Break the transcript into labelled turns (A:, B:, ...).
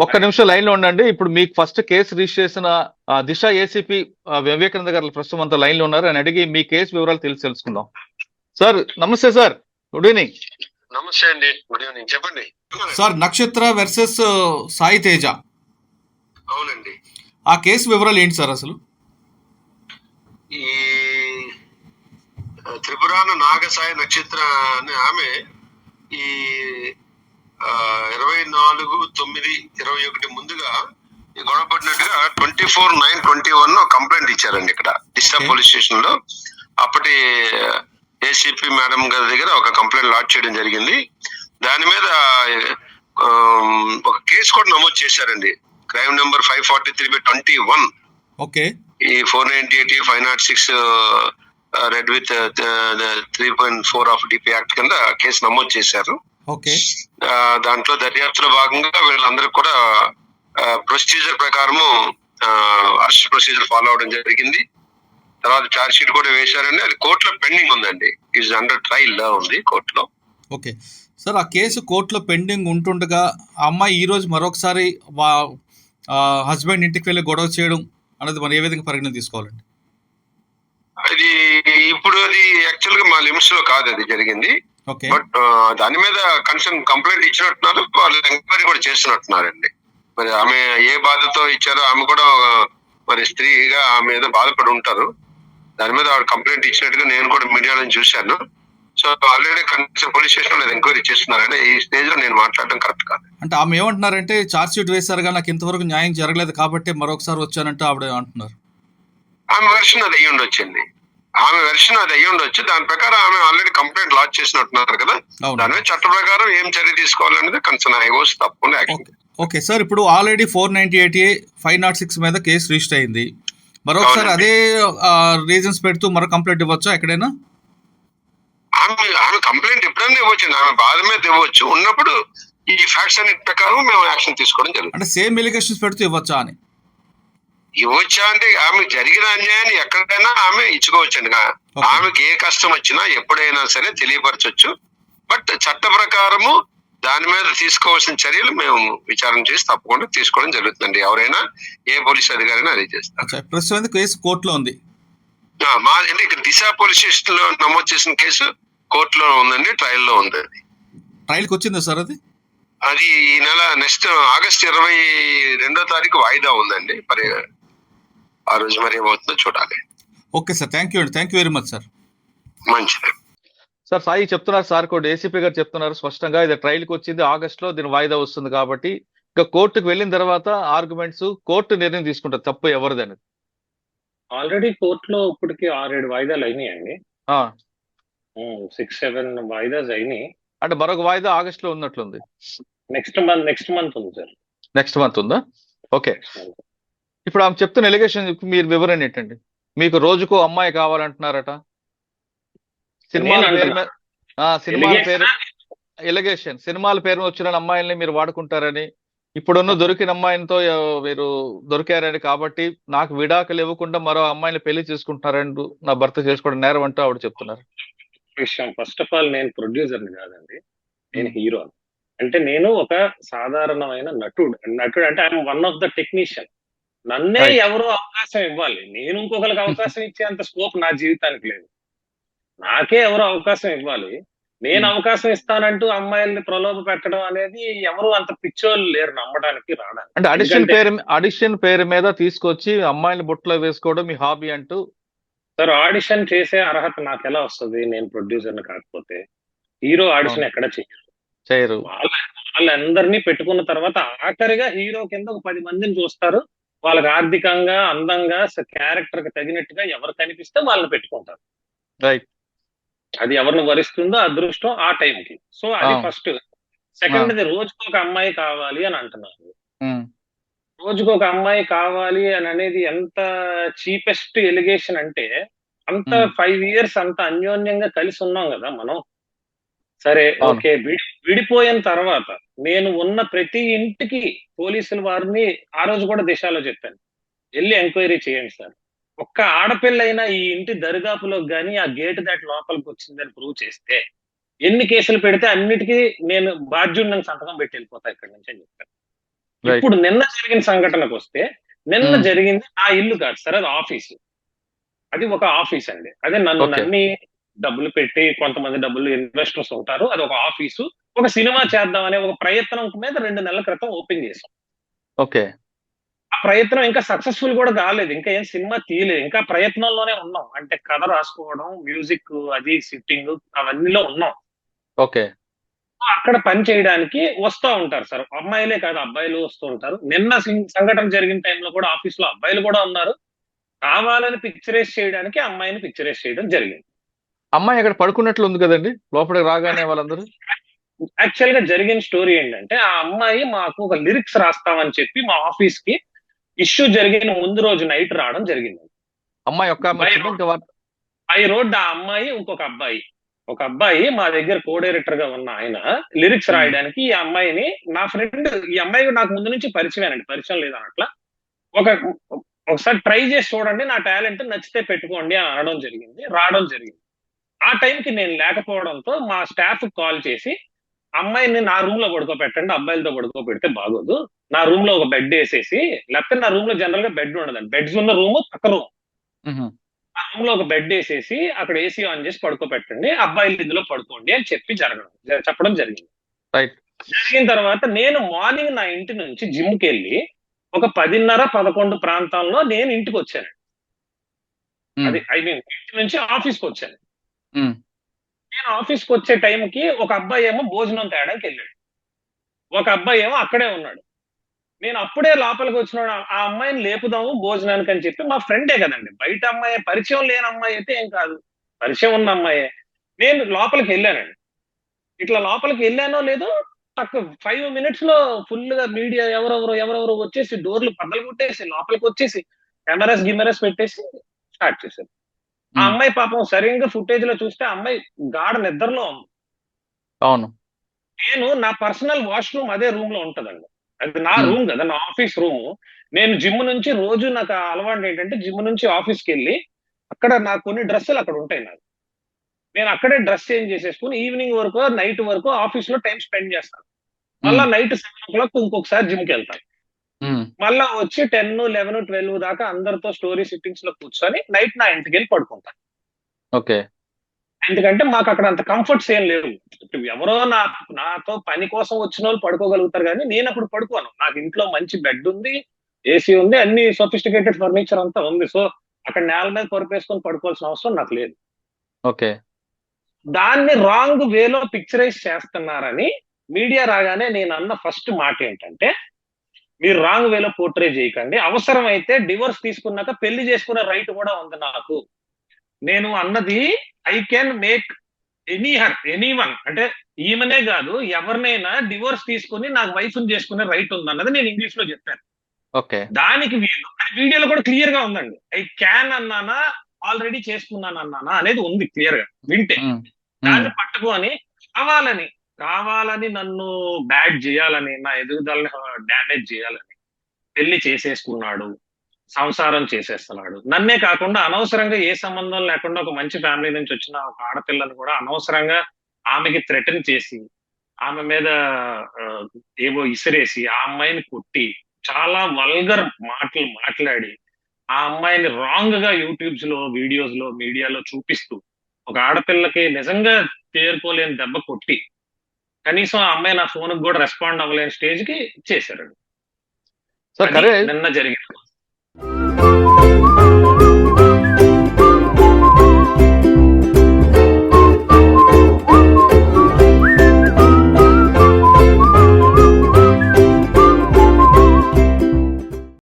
A: ఒక్క నిమిషం లైన్లో ఉండండి. ఇప్పుడు మీకు ఫస్ట్ కేసు రిజిస్టర్ చేసిన ఆ, దిశ ఏసీపీ వివేకానంద గారు ప్రస్తుతం అంతా లైన్లో ఉన్నారు. అని అడిగి మీ కేసు వివరాలు తెలిసి తెలుసుకుందాం. సార్ నమస్తే సార్. గుడ్ ఈవినింగ్
B: నమస్తే అండి. గుడ్ ఈవినింగ్ చెప్పండి.
C: Sir Nakshatra versus Sai Teja.
B: అవునండి.
C: ఆ కేసు వివరాలు ఏంటి సార్ అసలు?
B: ఈ త్రిపురాన నాగసాయి నక్షత్ర అనే ఆమె ఈ ఇరవై నాలుగు తొమ్మిది ఇరవై ఒకటి ముందుగా ఈ గొడవ పడినట్టుగా twenty four nine twenty one complaint ఇచ్చారండి ఇక్కడ. డిస్టా
C: Okay.
B: పోలీస్ స్టేషన్లో అప్పటి ఏసీపీ మేడం గారి దగ్గర ఒక కంప్లైంట్ లాడ్ చేయడం జరిగింది. దాని మీద ఒక కేసు కూడా నమోదు చేశారండి. Crime number five forty three by twenty one.
C: Okay.
B: ఈ four ninety eight five naught six read with three point four of DP act కింద కేసు నమోదు చేశారు. దాంట్లో దర్యాప్తులో భాగంగా వీళ్ళందరూ కూడా ప్రొసీజర్ ప్రకారము అరెస్ట్ ప్రొసీజర్ ఫాలో అవడం జరిగింది. తర్వాత ఛార్జ్ షీట్ కూడా వేశారండి. అది కోర్టులో పెండింగ్ ఉందండి. ఈజ్ అండర్ ట్రయల్లో ఉంది కోర్టులో.
C: ఓకే. సార్ ఆ కేసు కోర్టులో పెండింగ్ ఉంటుండగా ఆ అమ్మాయి ఈ రోజు మరొకసారి వా హస్బెండ్ ఇంటికి వెళ్ళి గొడవ చేయడం అనేది మనం ఏ విధంగా పరిగణన తీసుకోవాలండి?
B: అది ఇప్పుడు అది యాక్చువల్గా మా లిమిట్స్లో కాదు అది జరిగింది. బట్ దాని మీద కన్సర్న్ కంప్లైంట్ ఇచ్చినట్టున్నారు వాళ్ళు ఎంక్వైరీ కూడా చేస్తున్నట్టున్నారండి. మరి ఆమె ఏ బాధతో ఇచ్చారో ఆమె కూడా మరి స్త్రీగా ఆమె ఏదో బాధపడి ఉంటారు. దాని మీద ఆవిడ కంప్లైంట్ ఇచ్చినట్టుగా నేను కూడా మీడియాలో చూశాను. సో ఆల్రెడీ కన్సర్న్ పోలీస్ స్టేషన్లో ఎంక్వైరీ చేస్తున్నారండి. ఈ స్టేజ్లో నేను మాట్లాడడం కరెక్ట్ కాదు.
C: అంటే ఆమె ఏమంటున్నారంటే ఛార్జ్ షీట్ వేశారుగా నాకు ఇంతవరకు న్యాయం జరగలేదు కాబట్టి మరొకసారి వచ్చానంటే ఆవిడ అంటున్నారు.
B: ఆమె వెర్షన్ అది అయ్యి ఉండొచ్చండి ఆమె వెర్షన్ అది అయ్యి ఉండొచ్చు. దాని ప్రకారం ఆమె ఆల్రెడీ కంప్లైంట్ లాంచ్ చేసినట్టున్నారు కదా. దాని మీద చట్ట ప్రకారం ఏం చర్య తీసుకోవాలనేది కన్సర్న్ హైకోర్టు తప్పకుండా యాక్షన్
C: ఓకే. సార్ ఇప్పుడు already four ninety eight A five nought six మీద కేసు రిజిస్టర్ అయింది. మరొకసారి. అదే రీజన్స్ పెడుతూ మరో కంప్లైంట్ ఇవ్వచ్చా ఎక్కడైనా?
B: ఆమె ఆమె కంప్లైంట్ ఎప్పుడైనా ఇవ్వచ్చు ఆమె బాధ మీద ఇవ్వచ్చు. ఉన్నప్పుడు ఈ ఫ్యాక్ట్స్ అన్ని ప్రకారం మేము యాక్షన్ తీసుకోవడం జరుగుతుంది.
C: అంటే సేమ్ ఎలిగేషన్స్ పెడుతూ ఇవ్వచ్చా అని?
B: ఇవ్వచ్చా అంటే ఆమె జరిగిన అన్యాయాన్ని ఎక్కడైనా ఆమె ఇచ్చుకోవచ్చండి. ఆమెకి ఏ కష్టం వచ్చినా ఎప్పుడైనా సరే తెలియపరచవచ్చు బట్ చట్ట ప్రకారము దాని మీద తీసుకోవాల్సిన చర్యలు మేము విచారణ చేసి తప్పకుండా తీసుకోవడం జరుగుతుందండి. ఎవరైనా ఏ పోలీస్ అధికారైనా అది చేస్తారు.
C: ప్రస్తుతం కేసు కోర్టులో ఉంది.
B: మా అంటే ఇక్కడ దిశ పోలీస్ స్టేషన్లో నమోదు చేసిన కేసు కోర్టులో ఉందండి ట్రయల్లో ఉంది అది.
C: ట్రయల్కి వచ్చిందా సార్ అది?
B: అది ఈ నెల నెక్స్ట్ ఆగస్ట్ ఇరవై రెండో తారీఖు వాయిదా ఉందండి. మరి ఆ రోజు మరి ఏమవుతుందో చూడాలి.
C: ఓకే సార్ థ్యాంక్ యూ అండి. Thank you very much sir.
B: మంచిది.
A: సార్ సాయి చెప్తున్నారు సార్ కూడా ఏసీపీ గారు చెప్తున్నారు స్పష్టంగా. ఇది ట్రయల్కి వచ్చింది ఆగస్ట్లో దీని వాయిదా వస్తుంది కాబట్టి ఇంకా కోర్టుకు వెళ్ళిన తర్వాత ఆర్గ్యుమెంట్స్ కోర్టు నిర్ణయం తీసుకుంటారు తప్పు ఎవరిది అనేది.
D: ఆల్రెడీ కోర్టులో ఇప్పటికి ఆరేడు వాయిదాలు అయినాయండి.
A: ఆ,
D: సిక్స్ సెవెన్ వాయిదాస్ అయినాయి.
A: అంటే మరొక వాయిదా ఆగస్ట్లో ఉన్నట్లుంది.
D: నెక్స్ట్ మంత్ నెక్స్ట్ మంత్ ఉంది సార్.
A: నెక్స్ట్ మంత్ ఉందా? ఓకే. ఇప్పుడు ఆమె చెప్తున్న ఎలిగేషన్ మీరు వివరణ ఏంటండి? మీకు రోజుకో అమ్మాయి కావాలంటున్నారట. సినిమాల పేరు సినిమాల పేరు ఎలిగేషన్ సినిమాల పేరు వచ్చిన అమ్మాయిల్ని మీరు వాడుకుంటారని. ఇప్పుడున్న దొరికిన అమ్మాయితో ఎవ- మీరు దొరికారని కాబట్టి నాకు విడాకులు ఇవ్వకుండా మరో అమ్మాయిని పెళ్ళి చేసుకుంటున్నారని నా భర్త చేసుకోవడం నేరం అంటూ ఆవిడ చెప్తున్నారు.
D: విషయం. ఫస్ట్ ఆఫ్ ఆల్ నేను ప్రొడ్యూసర్ని కాదండి. నేను హీరో అంటే నేను ఒక సాధారణమైన నటుడు. నటుడు అంటే I'm one of the technician నన్నే. ఎవరో అవకాశం ఇవ్వాలి. నేను ఇంకొకరికి అవకాశం ఇచ్చేంత స్కోప్ నా జీవితానికి లేదు. నాకే ఎవరో అవకాశం ఇవ్వాలి. నేను
A: Hmm.
D: అవకాశం ఇస్తానంటూ అమ్మాయిల్ని ప్రలోభ పెట్టడం అనేది ఎవరు అంత పిచ్చోళ్ళు లేరు నమ్మడానికి రావడానికి.
A: అంటే అడిషన్ పేరు అడిషన్ పేరు మీద తీసుకొచ్చి అమ్మాయిని బుట్టలో వేసుకోవడం మీ హాబీ అంటూ?
D: సార్ ఆడిషన్ చేసే అర్హత నాకు ఎలా వస్తుంది? నేను ప్రొడ్యూసర్ కాకపోతే. హీరో ఆడిషన్ ఎక్కడ చేయరు.
A: చేయరు.
D: వాళ్ళ వాళ్ళందరినీ పెట్టుకున్న తర్వాత ఆఖరిగా హీరో కింద ఒక పది మందిని చూస్తారు. వాళ్ళకి ఆర్థికంగా అందంగా క్యారెక్టర్కి తగినట్టుగా ఎవరు కనిపిస్తే వాళ్ళని పెట్టుకుంటారు.
A: రైట్
D: అది ఎవరిని వరిస్తుందో అదృష్టం ఆ టైంకి సో అది. ఫస్ట్ సెకండ్ రోజుకు ఒక అమ్మాయి కావాలి అని అంటున్నారు. రోజుకు ఒక అమ్మాయి కావాలి అని అనేది ఎంత చీపెస్ట్ ఎలిగేషన్ అంటే అంత. ఫైవ్ ఇయర్స్ అంత అన్యోన్యంగా కలిసి ఉన్నాం కదా మనం. సరే. ఓకే విడి విడిపోయిన తర్వాత నేను ఉన్న ప్రతి ఇంటికి పోలీసుల వారిని ఆ రోజు కూడా దిశలో చెప్పాను వెళ్ళి ఎంక్వైరీ చేయండి సార్ ఒక్క ఆడపిల్ల అయినా ఈ ఇంటి దరిదాపులోకి గానీ ఆ గేట్ దాటి లోపలికి వచ్చిందని ప్రూవ్ చేస్తే ఎన్ని కేసులు పెడితే అన్నిటికీ నేను బాధ్యుడిని సంతకం పెట్టి వెళ్ళిపోతా ఇక్కడి నుంచి అని
A: Right.
D: ఇప్పుడు నిన్న జరిగిన సంఘటనకు వస్తే నిన్న
A: Hmm.
D: జరిగింది ఆ ఇల్లు కాదు సార్ అది ఆఫీసు అది ఒక ఆఫీస్ అండి అదే నన్ను. నమ్మి డబ్బులు పెట్టి కొంతమంది డబ్బులు ఇన్వెస్టర్స్ ఉంటారు. అది ఒక ఆఫీసు. ఒక సినిమా చేద్దాం అనే ఒక ప్రయత్నం మీద రెండు నెలల క్రితం ఓపెన్ చేశాం.
A: ఓకే.
D: ఆ ప్రయత్నం ఇంకా సక్సెస్ఫుల్ కూడా కాలేదు. ఇంకా ఏం సినిమా తీయలేదు. ఇంకా ప్రయత్నంలోనే ఉన్నాం. అంటే కథ రాసుకోవడం మ్యూజిక్ అది సిట్టింగ్ అవన్నీలో ఉన్నాం.
A: ఓకే.
D: అక్కడ పని చేయడానికి వస్తూ ఉంటారు సార్. అమ్మాయిలే కాదు అబ్బాయిలు వస్తూ ఉంటారు. నిన్న సంఘటన జరిగిన టైంలో కూడా ఆఫీస్లో అబ్బాయిలు కూడా ఉన్నారు. కావాలని పిక్చరైజ్ చేయడానికి అమ్మాయిని పిక్చరైజ్ చేయడం జరిగింది.
A: అమ్మాయి అక్కడ పడుకున్నట్లు ఉంది కదండి? లోపలికి రాగానే వాళ్ళందరూ?
D: యాక్చువల్గా జరిగిన స్టోరీ ఏంటంటే ఆ అమ్మాయి మాకు ఒక లిరిక్స్ రాస్తామని చెప్పి మా ఆఫీస్కి ఇష్యూ జరిగిన ముందు రోజు నైట్ రావడం జరిగింది.
A: అమ్మాయి ఒక్క
D: ఐ రోడ్ ఆ అమ్మాయి ఇంకొక అబ్బాయి. ఒక అబ్బాయి మా దగ్గర కో డైరెక్టర్గా ఉన్న ఆయన లిరిక్స్
A: Hmm.
D: రాయడానికి ఈ అమ్మాయిని నా ఫ్రెండ్ ఈ అమ్మాయి నాకు ముందు నుంచి పరిచయమేనండి పరిచయం లేదన్నట్ల ఒక ఒకసారి ట్రై చేసి చూడండి నా టాలెంట్ నచ్చితే పెట్టుకోండి అని అనడం జరిగింది రావడం జరిగింది. ఆ టైంకి నేను లేకపోవడంతో మా స్టాఫ్ కాల్ చేసి అమ్మాయిని నా రూమ్లో పడుకోబెట్టండి అబ్బాయిలతో పడుకోబెడితే బాగోదు నా రూమ్లో ఒక బెడ్ వేసేసి లేకపోతే నా రూమ్లో జనరల్గా బెడ్ ఉండదండి బెడ్స్ ఉన్న రూమ్ పక్క రూమ్. ఆ రూమ్లో ఒక బెడ్ వేసేసి అక్కడ ఏసీ ఆన్ చేసి పడుకోబెట్టండి అబ్బాయిలు ఇందులో పడుకోండి అని చెప్పి జరగడం చెప్పడం జరిగింది. జరిగిన తర్వాత నేను మార్నింగ్ నా ఇంటి నుంచి జిమ్కి వెళ్ళి ఒక పదిన్నర పదకొండు ప్రాంతంలో నేను ఇంటికి వచ్చాను. అది ఐ మీన్ ఇంటి నుంచి ఆఫీస్కి వచ్చాను. నేను ఆఫీస్కి వచ్చే టైంకి ఒక అబ్బాయి ఏమో భోజనం తేడానికి వెళ్ళాడు. ఒక అబ్బాయి ఏమో అక్కడే ఉన్నాడు. నేను అప్పుడే లోపలికి వచ్చినాడు ఆ అమ్మాయిని లేపుదాము భోజనానికి అని చెప్పి మా ఫ్రెండే కదండి. బయట అమ్మాయి పరిచయం లేని అమ్మాయి అయితే ఏం కాదు. పరిచయం ఉన్న అమ్మాయే. నేను లోపలికి వెళ్ళానండి. ఇట్లా లోపలికి వెళ్ళానో లేదో తక్కువ ఫైవ్ మినిట్స్లో ఫుల్గా మీడియా ఎవరెవరు ఎవరెవరు వచ్చేసి డోర్లు పద్దలు కొట్టేసి లోపలికి వచ్చేసి కెమెరాస్ గిమెరాస్ పెట్టేసి స్టార్ట్ చేశారు ఆ. అమ్మాయి పాపం సరిగ్గా ఫుటేజ్లో చూస్తే అమ్మాయి గాఢ నిద్రలో ఉంది.
A: అవును.
D: నేను నా పర్సనల్ వాష్రూమ్ అదే రూమ్లో ఉంటదండి. అది నా. రూమ్ కదా నా ఆఫీస్ రూమ్ నేను జిమ్ నుంచి రోజు నాకు అలవాటు ఏంటంటే జిమ్ నుంచి ఆఫీస్కి వెళ్ళి అక్కడ నాకు కొన్ని డ్రెస్సులు అక్కడ ఉంటాయి నాకు. నేను అక్కడే డ్రెస్ చేంజ్ చేసేసుకుని ఈవినింగ్ వరకు నైట్ వరకు ఆఫీస్లో టైం స్పెండ్ చేస్తాను. మళ్ళా నైట్ సెవెన్ ఓ క్లాక్ ఇంకొకసారి జిమ్కి వెళ్తాను. మళ్ళా వచ్చి టెన్ లెవెన్ ట్వెల్వ్ దాకా అందరితో స్టోరీ సిట్టింగ్స్లో కూర్చొని నైట్ నా ఇంటికి వెళ్ళి పడుకుంటాను
A: ఓకే.
D: ఎందుకంటే మాకు అక్కడ అంత కంఫర్ట్స్ ఏం లేవు. ఎవరో నా నాతో పని కోసం వచ్చిన వాళ్ళు పడుకోగలుగుతారు కానీ నేను అప్పుడు పడుకోను. నాకు ఇంట్లో మంచి బెడ్ ఉంది ఏసీ ఉంది అన్ని సొఫిస్టికేటెడ్ ఫర్నిచర్ అంతా ఉంది. సో అక్కడ నేల మీద పరుపేసుకొని పడుకోవాల్సిన అవసరం నాకు లేదు.
A: ఓకే.
D: దాన్ని రాంగ్ వేలో పిక్చరైజ్ చేస్తున్నారని మీడియా రాగానే నేను అన్న ఫస్ట్ మాట ఏంటంటే మీరు రాంగ్ వేలో పోర్ట్రే చేయకండి. అవసరమైతే డివోర్స్ తీసుకున్నాక పెళ్ళి చేసుకునే రైట్ కూడా ఉంది నాకు. నేను అన్నది I can make any her any one అంటే ఈమెనే కాదు ఎవరినైనా డివోర్స్ తీసుకుని నాకు వైఫ్ చేసుకునే రైట్ ఉంది అన్నది నేను ఇంగ్లీష్లో చెప్పాను.
A: ఓకే.
D: దానికి వీళ్ళు వీడియోలో కూడా క్లియర్గా ఉందండి. ఐ క్యాన్ అన్నానా ఆల్రెడీ చేసుకున్నాను అన్నానా అనేది ఉంది క్లియర్గా వింటే. దాన్ని పట్టుకొని కావాలని కావాలని నన్ను బ్యాడ్ చేయాలని నా ఎదుగుదలని డ్యామేజ్ చేయాలని పెళ్ళి చేసేసుకున్నాడు సంసారం చేసేస్తున్నాడు. నన్నే కాకుండా అనవసరంగా ఏ సంబంధం లేకుండా ఒక మంచి ఫ్యామిలీ నుంచి వచ్చిన ఒక ఆడపిల్లని కూడా అనవసరంగా ఆమెకి థ్రెటన్ చేసి ఆమె మీద ఏవో ఇసిరేసి ఆ అమ్మాయిని కొట్టి చాలా వల్గర్ మాటలు మాట్లాడి ఆ అమ్మాయిని రాంగ్గా యూట్యూబ్స్లో వీడియోస్లో మీడియాలో చూపిస్తూ ఒక ఆడపిల్లకి నిజంగా తేరుకోలేని దెబ్బ కొట్టి కనీసం ఆ అమ్మాయి నా ఫోన్ కూడా రెస్పాండ్ అవ్వలేని స్టేజ్కి చేశారు నిన్న జరిగింది.